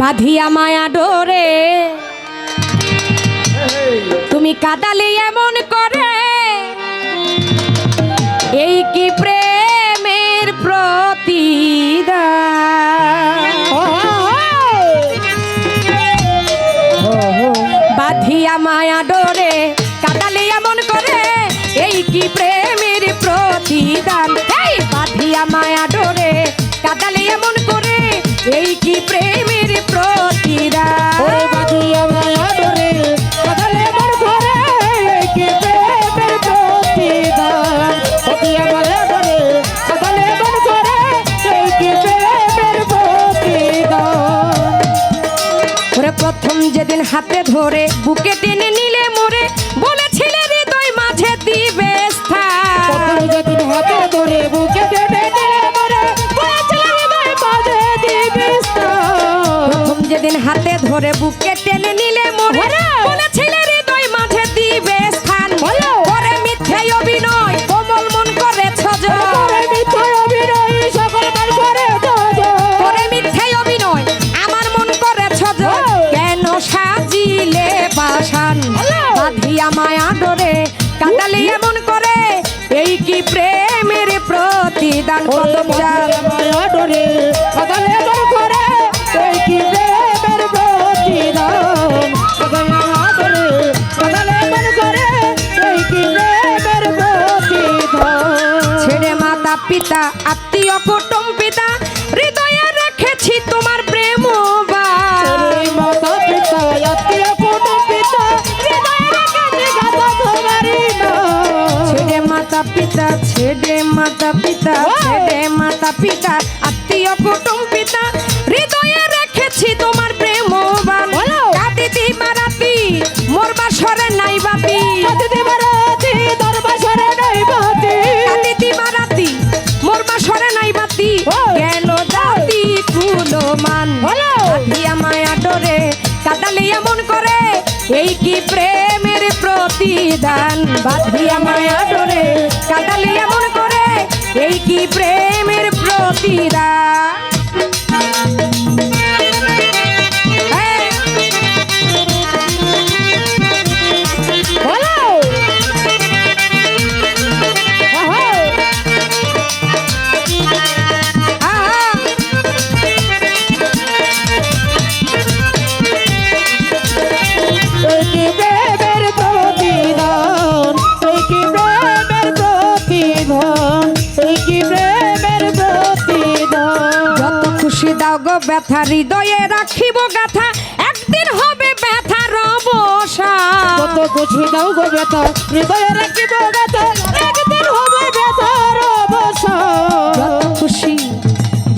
বাঁধিয়া মায়া ডোরে। তুমি কাদালে এমন করে। এই কি প্রেমের প্রতিদান? বাঁধিয়া মায়া ডোরে, কাদালে এমন করে। এই কি প্রেমের প্রতিদান? এই বাঁধিয়া মায়া ডোরে, কাদালে এমন এই কি প্রেমের। ওরে প্রথম যেদিন হাতে ধরে বুকে টেনে নিলে মোরে বলেছিলে ধরে বুকে টেনে নিলে মোরে বলেছিলে হৃদয় মাঝে দিবে স্থান বলো। করে মিথ্যে অভিনয় কোমল মন। করে মিথ্যায় অভিনয় সকল মান করে। করে মিথ্যে অভিনয় আমার মন করেছ জয়। কেন সাজিলে পাশান। বাঁধিয়া মায়া ডরে কাঁদালে এমন করে এই কি প্রেমের প্রতিদান কদম যার মায়া ডোরে মাতা পিতা আত্মীয় কুটুম পিতা হৃদয়ে রেখেছি তোমার প্রেম মাতা পিতা আত্মীয় কুটুম পিতা। ছেড়ে মাতা পিতা ছেড়ে মাতা পিতা ছেড়ে মাতা পিতা মান বলো। বাঁধিয়া মায়া ডরে কাদালে এমন করে। এই কি প্রেমের প্রতিদান? বাদিয়া মায়া ডরে কাদালে এমন করে। এই কি প্রেমের প্রতিদান? ব্যথা, হৃদয়ে রাখিব গাথা, একদিন হবে ব্যথার অবসান কত খুশি দাও গো ব্যথা, হৃদয়ে রাখিব ব্যথা একদিন হবে ব্যথার অবসান যত খুশি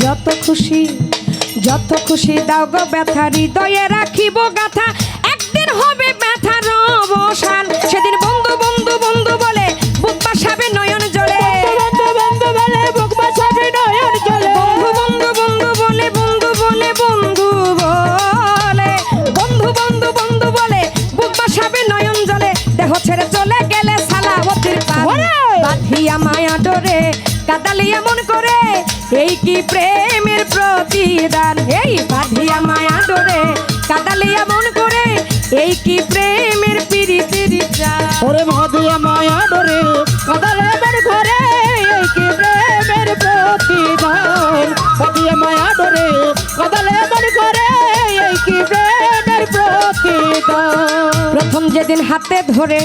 যত খুশি যত খুশি দাও গো ব্যথা, হৃদয়ে রাখিব গাথা, একদিন হবে ব্যথার অবসান সেদিন বন্ধু বন্ধু বন্ধু দেহ ছেড়ে চলে গেলে সালাবতির! বাঁধিয়া মায়া ডরে কাদালি এমন করে এই কি প্রেমের প্রতিদান এই বাঁধিয়া মায়া ডরে কাদালি এমন করে এই কি যেদিন হাতে ধরে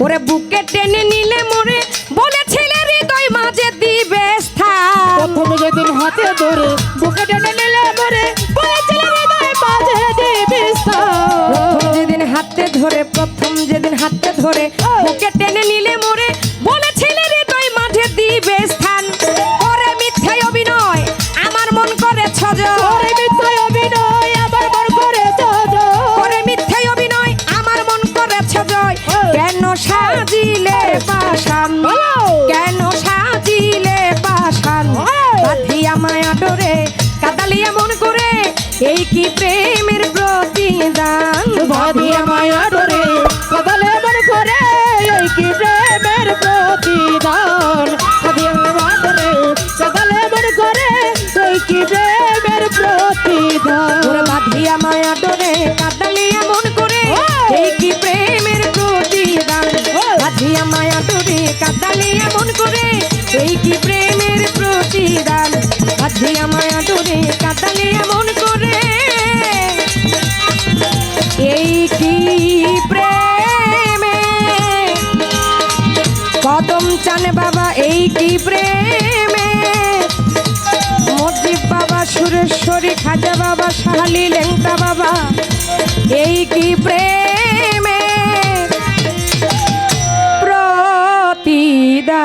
ওরে বুকে টেনে নিলে মরে বলে বলেছিলে হৃদয় মাঝে দিবে স্থান প্রথম যেদিন হাতে ধরে বুকে টেনে নিলে মরে বলেছিল হৃদয় মাঝে দিবে স্থান। যেদিন হাতে ধরে প্রথম যেদিন হাতে ধরে বুকে টেনে নিলে মরে বলে বলেছিলে এই কি প্রেমের প্রতিদান? ভাদিয়া মায়া ডরে কাদালে আমার ঘরে এই কি প্রেমের প্রতিদান? ভাদিয়া মায়া ডরে কাদালে আমার ঘরে এই কি সুরেশ্বরী খাজা বাবা শাহালি লেংটা বাবা এই কি প্রেমে প্রতিদা